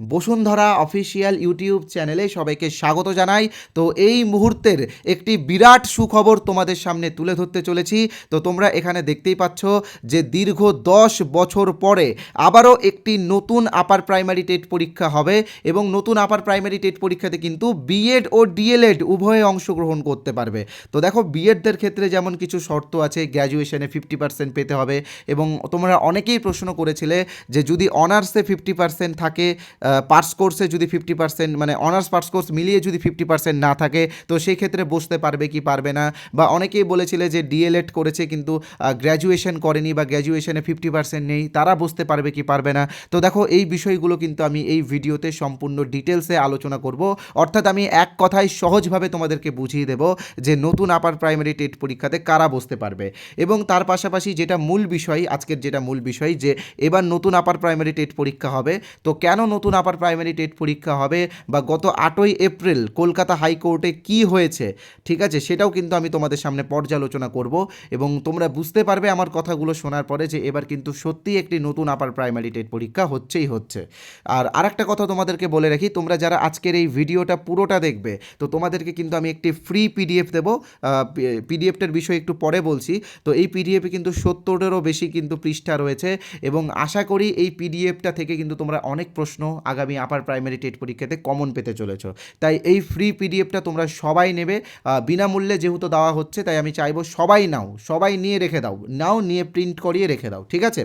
Bashundhara official YouTube চ্যানেলে সবাইকে স্বাগত জানাই। তো এই মুহূর্তের একটি বিরাট সুখবর তোমাদের সামনে তুলে ধরতে চলেছি। তো তোমরা এখানে দেখতেই পাচ্ছ যে দীর্ঘ দশ বছর পরে আবারও একটি নতুন আপার প্রাইমারি টেট পরীক্ষা হবে এবং নতুন আপার প্রাইমারি টেট পরীক্ষাতে কিন্তু বিএড ও ডিএলএড উভয়ে অংশগ্রহণ করতে পারবে। তো দেখো বিএডদের ক্ষেত্রে যেমন কিছু শর্ত আছে গ্র্যাজুয়েশনে ফিফটি পার্সেন্ট পেতে হবে এবং তোমরা অনেকেই প্রশ্ন করেছিলে যে যদি অনার্সে ফিফটি পার্সেন্ট থাকে পার্স কোর্সে যদি ফিফটি পার্সেন্ট মানে অনার্স পার্স কোর্স মিলিয়ে যদি ফিফটি পার্সেন্ট না থাকে, তো সেই ক্ষেত্রে বসতে পারবে কি পারবে না? বা অনেকেই বলেছিলে যে ডিএলএড করেছে কিন্তু গ্র্যাজুয়েশন করেনি বা গ্র্যাজুয়েশনে ফিফটি পার্সেন্ট নেই, তারা বসতে পারবে কি পারবে না? তো দেখো, এই বিষয়গুলো কিন্তু আমি এই ভিডিওতে সম্পূর্ণ ডিটেলসে আলোচনা করব। অর্থাৎ আমি এক কথায় সহজভাবে তোমাদেরকে বুঝিয়ে দেব যে নতুন আপার প্রাইমারি টেট পরীক্ষাতে কারা বসতে পারবে। এবং তার পাশাপাশি যেটা মূল বিষয়, আজকের যেটা মূল বিষয় যে, এবার নতুন আপার প্রাইমারি টেট পরীক্ষা হবে, তো কেন নতুন আপার প্রাইমারি টেট পরীক্ষা হবে বা গত আটই এপ্রিল কলকাতা হাইকোর্টে কি হয়েছে, ঠিক আছে, সেটাও কিন্তু আমি তোমাদের সামনে পর্যালোচনা করব এবং তোমরা বুঝতে পারবে আমার কথাগুলো শোনার পরে যে এবার কিন্তু সত্যিই একটি নতুন আপার প্রাইমারি টেট পরীক্ষা হচ্ছেই হচ্ছে। আর আরেকটা কথা তোমাদেরকে বলে রাখি, তোমরা যারা আজকের এই ভিডিওটা পুরোটা দেখবে, তো তোমাদেরকে কিন্তু আমি একটি ফ্রি পিডিএফ দেবো পিডিএফটার বিষয়ে একটু পরে বলছি, তো এই পিডিএফে কিন্তু সত্তরেরও বেশি কিন্তু পৃষ্ঠা রয়েছে এবং আশা করি এই পিডিএফটা থেকে কিন্তু তোমরা অনেক প্রশ্ন আগামী আপার প্রাইমারি টেট পরীক্ষাতে কমন পেতে চলেছ। তাই এই ফ্রি পিডিএফটা তোমরা সবাই নেবে। বিনামূল্যে যেহেতু দেওয়া হচ্ছে, তাই আমি চাইব সবাই নাও, সবাই নিয়ে রেখে দাও। নাও নিয়ে প্রিন্ট করিয়ে রেখে দাও, ঠিক আছে?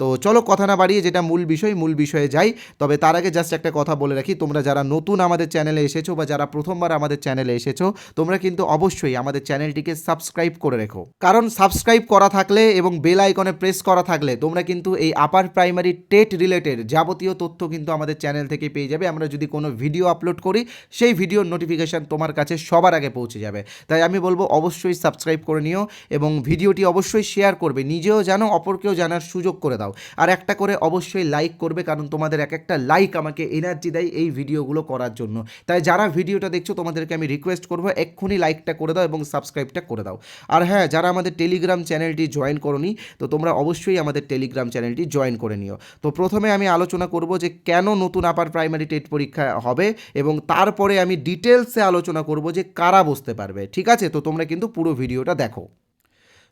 তো চলো কথা না বাড়িয়ে যেটা মূল বিষয়, মূল বিষয়ে যাই। তবে তার আগে জাস্ট একটা কথা বলে রাখি, তোমরা যারা নতুন আমাদের চ্যানেলে এসেছ বা যারা প্রথমবার আমাদের চ্যানেলে এসেছ, তোমরা কিন্তু অবশ্যই আমাদের চ্যানেলটিকে সাবস্ক্রাইব করে রেখো। কারণ সাবস্ক্রাইব করা থাকলে এবং বেল আইকনে প্রেস করা থাকলে তোমরা কিন্তু এই আপার প্রাইমারি টেট রিলেটেড যাবতীয় তথ্য কিন্তু আমাদের চ্যানেল থেকে পেয়ে যাবে। আমরা যদি কোনো ভিডিও আপলোড করি, সেই ভিডিওর নোটিফিকেশান তোমার কাছে সবার আগে পৌঁছে যাবে। তাই আমি বলব অবশ্যই সাবস্ক্রাইব করে নিও এবং ভিডিওটি অবশ্যই শেয়ার করবে। নিজেও জানো, অপরকেও জানার সুযোগ করে দাও। আর একটা করে অবশ্যই লাইক করবে, কারণ তোমাদের এক একটা লাইক আমাকে এনার্জি দেয় এই ভিডিওগুলো করার জন্য। তাই যারা ভিডিওটা দেখছ, তোমাদেরকে আমি রিকোয়েস্ট করব, এক্ষুনি লাইকটা করে দাও এবং সাবস্ক্রাইবটা করে দাও। আর হ্যাঁ যারা আমাদের টেলিগ্রাম চ্যানেলটি জয়েন করনি, তো তোমরা অবশ্যই আমাদের টেলিগ্রাম চ্যানেলটি জয়েন করে নিও। তো প্রথমে আমি আলোচনা করব যে কেন নতুন আপার প্রাইমারি টেট পরীক্ষা হবে এবং তারপরে আমি ডিটেলসে আলোচনা করব যে কারা বসতে পারবে। ঠিক আছে? তো তোমরা কিন্তু পুরো ভিডিওটা দেখো।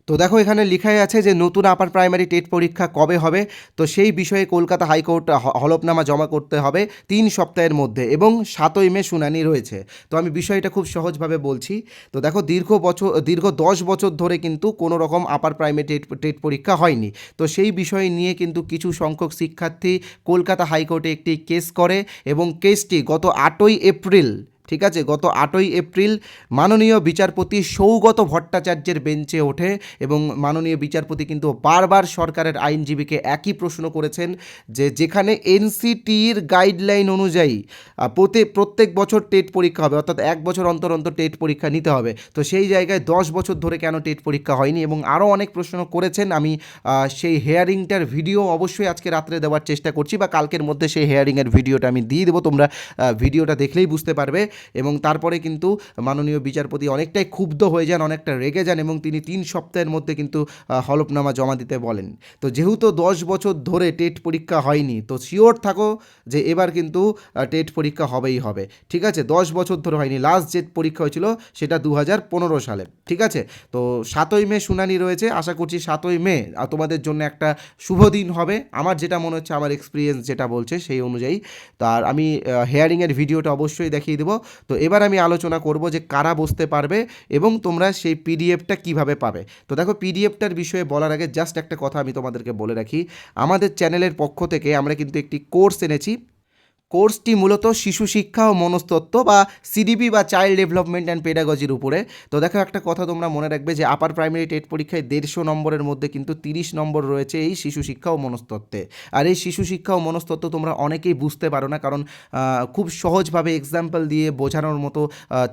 তো দেখো এখানে লেখাই আছে যে নতুন আপার প্রাইমারি টেট পরীক্ষা কবে হবে? তো সেই বিষয়ে কলকাতা হাইকোর্ট হলফনামা জমা করতে হবে তিন সপ্তাহের মধ্যে এবং সাতই মে শুনানি রয়েছে। তো আমি বিষয়টা খুব সহজভাবে বলছি। তো দেখো দীর্ঘ বছর, দীর্ঘ দশ বছর ধরে কিন্তু কোনো রকম আপার প্রাইমারি টেট টেট পরীক্ষা হয়নি। তো সেই বিষয় নিয়ে কিন্তু কিছু সংখ্যক শিক্ষার্থী কলকাতা হাইকোর্টে একটি কেস করে এবং কেসটি গত আটই এপ্রিল ঠিক আছে, গত আটই এপ্রিল মাননীয় বিচারপতি সৌগত ভট্টাচার্যের বেঞ্চে ওঠে এবং মাননীয় বিচারপতি কিন্তু বারবার সরকারের আইনজীবীকে একই প্রশ্ন করেছেন যে যেখানে এনসিটির গাইডলাইন অনুযায়ী প্রতি, প্রত্যেক বছর টেট পরীক্ষা হবে, অর্থাৎ এক বছর অন্তর অন্তর টেট পরীক্ষা নিতে হবে, তো সেই জায়গায় দশ বছর ধরে কেন টেট পরীক্ষা হয়নি এবং আরও অনেক প্রশ্ন করেছেন। আমি সেই হেয়ারিংটার ভিডিও অবশ্যই আজকে রাত্রে দেওয়ার চেষ্টা করছি বা কালকের মধ্যে সেই হেয়ারিংয়ের ভিডিওটা আমি দিয়ে দেবো, তোমরা ভিডিওটা দেখলেই বুঝতে পারবে। এবং তারপরে কিন্তু মাননীয় বিচারপতি অনেকটাই ক্ষুব্ধ হয়ে যান, অনেকটা রেগে যান এবং তিনি তিন সপ্তাহের মধ্যে কিন্তু হলফনামা জমা দিতে বলেন। তো যেহেতু দশ বছর ধরে টেট পরীক্ষা হয়নি, তো শিওর থাকো যে এবার কিন্তু টেট পরীক্ষা হবেই হবে। ঠিক আছে, দশ বছর ধরে হয়নি, লাস্ট যে পরীক্ষা হয়েছিল সেটা দু পনেরো সালে। ঠিক আছে, তো সাতই মে শুনানি রয়েছে, আশা করছি সাতই মে তোমাদের জন্য একটা শুভ দিন হবে। আমার যেটা মনে হচ্ছে, আমার এক্সপিরিয়েন্স যেটা বলছে সেই অনুযায়ী। তার আমি হেয়ারিংয়ের ভিডিওটা অবশ্যই দেখিয়ে দেবো। তো এবার আমি আলোচনা করব যে কারা বসতে পারবে এবং তোমরা সেই পিডিএফটা কীভাবে পাবে। তো দেখো, পিডিএফটার বিষয়ে বলার আগে জাস্ট একটা কথা আমি তোমাদেরকে বলে রাখি। আমাদের চ্যানেলের পক্ষ থেকে আমরা কিন্তু একটি কোর্স এনেছি। কোর্সটি মূলত শিশু শিক্ষা ও মনস্তত্ত্ব বা সিডিপি বা চাইল্ড ডেভেলপমেন্ট অ্যান্ড পেডাগজির উপরে। তো দেখো একটা কথা তোমরা মনে রাখবে যে আপার প্রাইমারি টেট পরীক্ষায় দেড়শো নম্বরের মধ্যে কিন্তু তিরিশ নম্বর রয়েছে এই শিশু শিক্ষা ও মনস্তত্ত্বে। আর এই শিশু শিক্ষা ও মনস্তত্ত্ব তোমরা অনেকেই বুঝতে পারো না কারণ খুব সহজভাবে এক্সাম্পল দিয়ে বোঝানোর মতো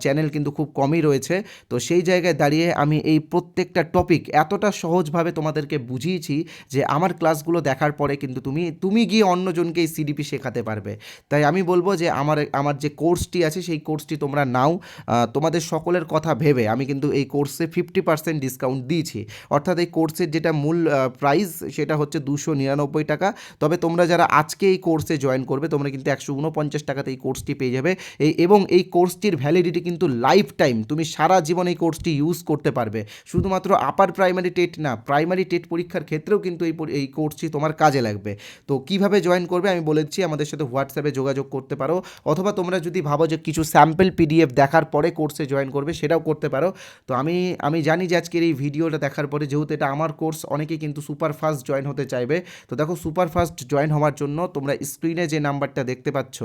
চ্যানেল কিন্তু খুব কমই রয়েছে। তো সেই জায়গায় দাঁড়িয়ে আমি এই প্রত্যেকটা টপিক এতটা সহজভাবে তোমাদেরকে বুঝিয়েছি যে আমার ক্লাসগুলো দেখার পরে কিন্তু তুমি তুমি গিয়ে অন্যজনকে এই সিডিপি শেখাতে পারবে। তাই আমি বলব যে আমার আমার যে কোর্সটি আছে, সেই কোর্সটি তোমরা নাও। তোমাদের সকলের কথা ভেবে আমি কিন্তু এই কোর্সে ফিফটি পার্সেন্ট ডিসকাউন্ট দিয়েছি। অর্থাৎ এই কোর্সের যেটা মূল প্রাইস সেটা হচ্ছে দুশো নিরানব্বই টাকা। তবে তোমরা যারা আজকে এই কোর্সে জয়েন করবে, তোমরা কিন্তু একশো উনপঞ্চাশ টাকাতে এই কোর্সটি পেয়ে যাবে। এই, এবং এই কোর্সটির ভ্যালিডিটি কিন্তু লাইফ টাইম তুমি সারা জীবন এই কোর্সটি ইউজ করতে পারবে। শুধুমাত্র আপার প্রাইমারি টেট না প্রাইমারি টেট পরীক্ষার ক্ষেত্রেও কিন্তু এই এই কোর্সটি তোমার কাজে লাগবে। তো কীভাবে জয়েন করবে আমি বলেছি আমাদের সাথে হোয়াটসঅ্যাপে যোগাযোগ করতে পারো। অথবা তোমরা যদি ভাবো যে কিছু স্যাম্পল পিডিএফ দেখার পরে কোর্সে জয়েন করবে, সেটাও করতে পারো। তো আমি আমি জানি যে আজকের এই ভিডিওটা দেখার পরে যেহেতু এটা আমার কোর্স অনেকেই কিন্তু সুপার ফাস্ট জয়েন হতে চাইবে। তো দেখো সুপার ফাস্ট জয়েন হওয়ার জন্য তোমরা স্ক্রিনে যে নাম্বারটা দেখতে পাচ্ছ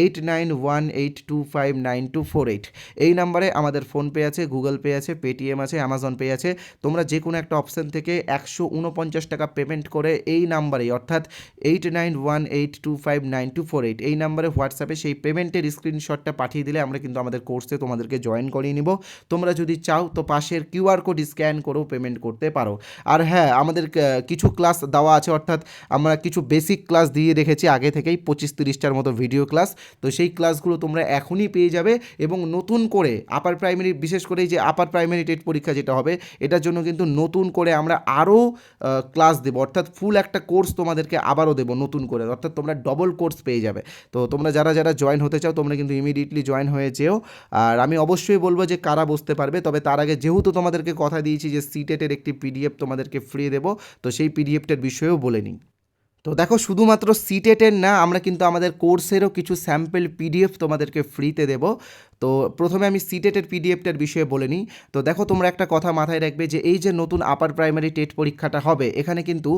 eight nine one eight two five nine two four eight এই নাম্বারে আমাদের ফোনপে আছে গুগল পে আছে পেটিএম আছে অ্যামাজন পে আছে। তোমরা যে কোনো একটা অপশান থেকে একশো উনপঞ্চাশ টাকা পেমেন্ট করে এই নাম্বারে অর্থাৎ eight nine one eight two five nine two four eight এই নাম্বারে হোয়াটসঅ্যাপে সেই পেমেন্টের স্ক্রিনশটটা পাঠিয়ে দিলে আমরা কিন্তু আমাদের কোর্সে তোমাদেরকে জয়েন করিয়ে নিব। তোমরা যদি চাও তো পাশের কিউআর কোড স্ক্যান করেও পেমেন্ট করতে পারো। আর হ্যাঁ আমাদের কিছু ক্লাস দেওয়া আছে, অর্থাৎ আমরা কিছু বেসিক ক্লাস দিয়ে রেখেছি আগে থেকেই, পঁচিশ তিরিশটার মতো ভিডিও ক্লাস। তো সেই ক্লাসগুলো তোমরা এখনই পেয়ে যাবে এবং নতুন করে আপার প্রাইমারি, বিশেষ করে যে আপার প্রাইমারি টেট পরীক্ষা যেটা হবে, এটার জন্য কিন্তু নতুন করে আমরা আরও ক্লাস দেবো। অর্থাৎ ফুল একটা কোর্স তোমাদেরকে আবারও দেবো নতুন করে। অর্থাৎ তোমরা ডবল কোর্স পেয়ে যাবে। তো তোমরা যারা যারা জয়েন হতে চাও, তোমরা কিন্তু ইমিডিয়েটলি জয়েন হয়ে যেও। আর আমি অবশ্যই বলব যে কারা বসতে পারবে, তবে তার আগে যেহেতু তোমাদেরকে কথা দিয়েছি যে সিটেটের একটি পিডিএফ তোমাদেরকে ফ্রি দেবো, তো সেই পিডিএফটার বিষয়েও বলে নিই। তো দেখো, শুধুমাত্র সিটেটের না, আমরা কিন্তু আমাদের কোর্সেরও কিছু স্যাম্পেল পিডিএফ তোমাদেরকে ফ্রিতে দেব। তো প্রথমে আমি সিটেটের পিডিএফটার বিষয়ে বলে নিই। তো দেখো তোমরা একটা কথা মাথায় রাখবে যে এই যে নতুন আপার প্রাইমারি টেট পরীক্ষাটা হবে, এখানে কিন্তু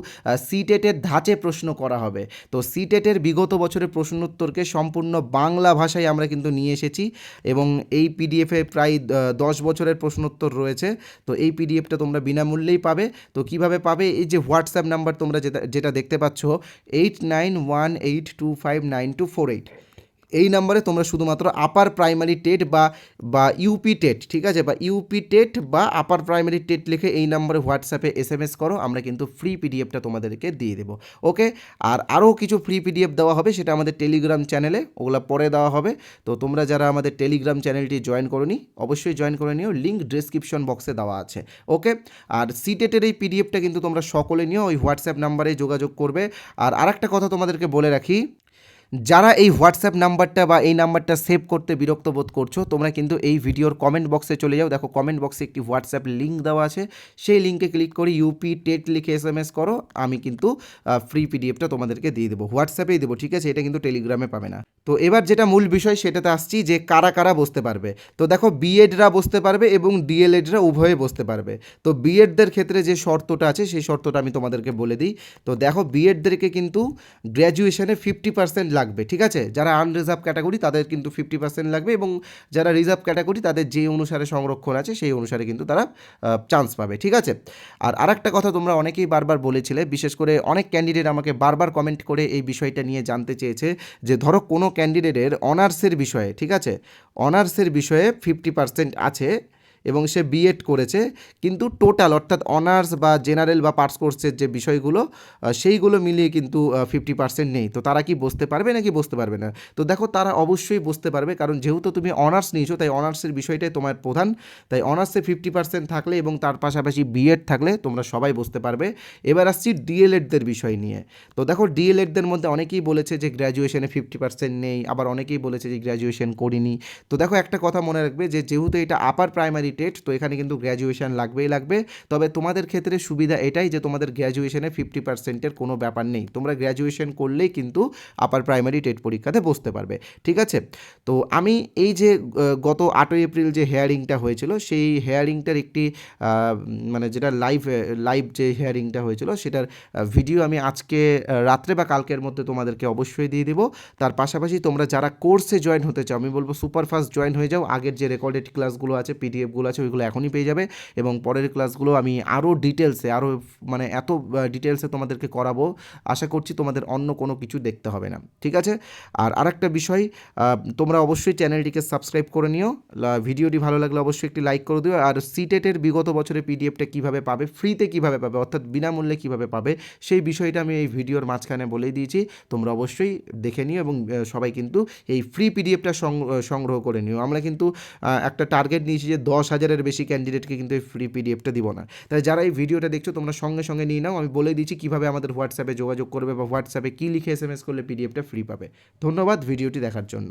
সিটেটের ধাঁচে প্রশ্ন করা হবে। তো সিটেটের বিগত বছরের প্রশ্নোত্তরকে সম্পূর্ণ বাংলা ভাষায় আমরা কিন্তু নিয়ে এসেছি এবং এই পিডিএফে প্রায় দশ বছরের প্রশ্নোত্তর রয়েছে। তো এই পিডিএফটা তোমরা বিনামূল্যেই পাবে। তো কীভাবে পাবে? এই যে হোয়াটসঅ্যাপ নাম্বার তোমরা যেটা যেটা দেখতে পাচ্ছ eight nine one eight two five nine two four eight এই নাম্বারে তোমরা শুধুমাত্র আপার প্রাইমারি টেট বা বা ইউপি টেট ঠিক আছে? বা ইউপি টেট বা আপার প্রাইমারি টেট লিখে এই নাম্বারে হোয়াটসঅ্যাপে এস এম এস করো, আমরা কিন্তু ফ্রি পিডিএফটা তোমাদেরকে দিয়ে দেবো ওকে আর আরও কিছু ফ্রি পিডিএফ দেওয়া হবে, সেটা আমাদের টেলিগ্রাম চ্যানেলে ওগুলো পরে দেওয়া হবে। তো তোমরা যারা আমাদের টেলিগ্রাম চ্যানেলটি জয়েন করোনি, অবশ্যই জয়েন করে নিও লিঙ্ক ডিসক্রিপশন বক্সে দেওয়া আছে ওকে আর সিটেটের এই পিডিএফটা কিন্তু তোমরা সকলে নিও, ওই হোয়াটসঅ্যাপ নাম্বারে যোগাযোগ করবে। আর আরেকটা কথা তোমাদেরকে বলে রাখি যারা এই হোয়াটসঅ্যাপ নাম্বারটা বা এই নাম্বারটা সেভ করতে বিরক্ত বোধ করছ, তোমরা কিন্তু এই ভিডিওর কমেন্ট বক্সে চলে যাও। দেখো কমেন্ট বক্সে একটি হোয়াটসঅ্যাপ লিঙ্ক দেওয়া আছে। সেই লিঙ্কে ক্লিক করে ইউপি টেট লিখে এস এম এস করো। আমি কিন্তু ফ্রি পিডিএফটা তোমাদেরকে দিয়ে দেবো। হোয়াটসঅ্যাপেই দেবো, ঠিক আছে? এটা কিন্তু টেলিগ্রামে পাবে না। তো এবার যেটা মূল বিষয়, সেটাতে আসছি যে কারা কারা বসতে পারবে। তো দেখো বিএডরা বসতে পারবে এবং ডিএলএডরা উভয়ে বসতে পারবে। তো বিএডদের ক্ষেত্রে যে শর্তটা আছে, সেই শর্তটা আমি তোমাদেরকে বলে দিই। তো দেখো বিএডদেরকে কিন্তু গ্র্যাজুয়েশনে ফিফটি পার্সেন্ট লাগবে, ঠিক আছে? যারা আনরিজার্ভ ক্যাটাগরি তাদের কিন্তু ফিফটি পার্সেন্ট লাগবে এবং যারা রিজার্ভ ক্যাটাগরি তাদের যে অনুসারে সংরক্ষণ আছে সেই অনুসারে কিন্তু তারা চান্স পাবে, ঠিক আছে? আর আরেকটা কথা তোমরা অনেকেই বারবার বলেছিলে, বিশেষ করে অনেক ক্যান্ডিডেট আমাকে বারবার কমেন্ট করে এই বিষয়টা নিয়ে জানতে চেয়েছে যে ধরো কোনো ক্যান্ডিডেটের অনার্সের বিষয়ে, ঠিক আছে? অনার্সের বিষয়ে ফিফটি পার্সেন্ট আছে এবং সে বিএড করেছে। কিন্তু টোটাল অর্থাৎ অনার্স বা জেনারেল বা পার্টস কোর্সের যে বিষয়গুলো সেইগুলো মিলিয়ে কিন্তু ফিফটি পার্সেন্ট নেই। তো তারা কি বসতে পারবে নাকি বসতে পারবে না? তো দেখো, তারা অবশ্যই বসতে পারবে। কারণ যেহেতু তুমি অনার্স নিয়েছো, তাই অনার্সের বিষয়টাই তোমার প্রধান। তাই অনার্সে ফিফটি পার্সেন্ট থাকলে এবং তার পাশাপাশি বিএড থাকলে তোমরা সবাই বসতে পারবে। এবার আসছি ডিএলএডদের বিষয় নিয়ে। তো দেখো ডিএলএডদের মধ্যে অনেকেই বলেছে যে গ্র্যাজুয়েশনে ফিফটি পার্সেন্ট নেই। আবার অনেকেই বলেছে যে গ্র্যাজুয়েশন করিনি। তো দেখো, একটা কথা মনে রাখবে যে যেহেতু এটা আপার প্রাইমারি টেট তো এখানে কিন্তু গ্র্যাজুয়েশন লাগবেই লাগবে। তবে তোমাদের ক্ষেত্রে সুবিধা এটাই যে তোমাদের গ্র্যাজুয়েশনে ফিফটি পার্সেন্টের কোনো ব্যাপার নেই। তোমরা গ্র্যাজুয়েশন করলেই কিন্তু আপার প্রাইমারি টেট পরীক্ষাতে বসতে পারবে, ঠিক আছে? তো আমি এই যে গত আটই এপ্রিল যে হেয়ারিংটা হয়েছিল, সেই হেয়ারিংটার একটি মানে যেটা লাইভ লাইভ যে হেয়ারিংটা হয়েছিল, সেটার ভিডিও আমি আজকে রাত্রে বা কালকের মধ্যে তোমাদেরকে অবশ্যই দিয়ে দেবো। তার পাশাপাশি তোমরা যারা কোর্সে জয়েন হতে চাও, আমি বলব সুপারফাস্ট জয়েন হয়ে যাও। আগের যে রেকর্ডেড ক্লাসগুলো আছে পিডিএফগুলো পিডিএফগুলো আছে ওইগুলো এখনই পেয়ে যাবে এবং পরের ক্লাসগুলো আমি আরও ডিটেলসে, আরও মানে এত ডিটেলসে তোমাদেরকে করাবো। আশা করছি তোমাদের অন্য কোনো কিছু দেখতে হবে না। ঠিক আছে? আর আরেকটা বিষয় তোমরা অবশ্যই চ্যানেলটিকে সাবস্ক্রাইব করে নিও। ভিডিওটি ভালো লাগলে অবশ্যই একটি লাইক করে দিও। আর সিটেটের বিগত বছরের পিডিএফটা কীভাবে পাবে ফ্রিতে কীভাবে পাবে, অর্থাৎ বিনামূল্যে কীভাবে পাবে, সেই বিষয়টা আমি এই ভিডিওর মাঝখানে বলে দিয়েছি। তোমরা অবশ্যই দেখে নিও এবং সবাই কিন্তু এই ফ্রি পিডিএফটা সংগ্রহ করে নিও। আমরা কিন্তু একটা টার্গেট নিয়েছি যে দশ হাজারের বেশি ক্যান্ডিডেটকে কিন্তু এই ফ্রি পিডিএফটা দিব না। তাই যারা এই ভিডিওটা দেখছ, তোমরা সঙ্গে সঙ্গে নিয়ে নাও। আমি বলে দিচ্ছি কীভাবে আমাদের হোয়াটসঅ্যাপে যোগাযোগ করবে বা হোয়াটসঅ্যাপে কী লিখে এস করলে পিডিএফটা ফ্রি পাবে। ধন্যবাদ ভিডিওটি দেখার জন্য।